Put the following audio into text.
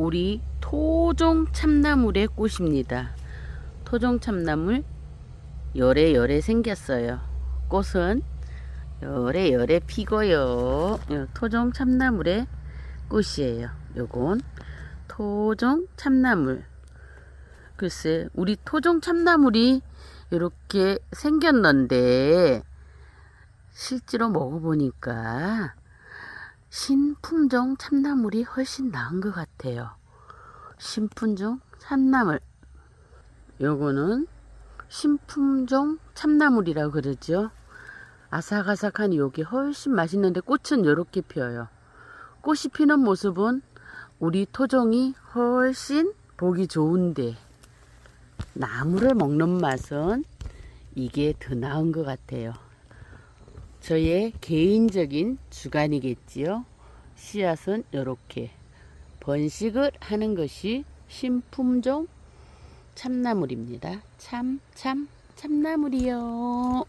우리 토종 참나물의 꽃입니다. 토종 참나물 열애열애 생겼어요. 꽃은 열애열애 피고요. 요 토종 참나물의 꽃이에요. 요건 토종 참나물. 글쎄, 우리 토종 참나물이 이렇게 생겼는데 실제로 먹어보니까 신품종 참나물이 훨씬 나은 것 같아요. 신품종 참나물. 요거는 신품종 참나물이라고 그러죠. 아삭아삭한 요게 훨씬 맛있는데 꽃은 요렇게 피어요. 꽃이 피는 모습은 우리 토종이 훨씬 보기 좋은데 나무를 먹는 맛은 이게 더 나은 것 같아요. 저의 개인적인 주관이겠지요. 씨앗은 이렇게 번식을 하는 것이 신품종 참나물입니다. 참, 참, 참나물이요.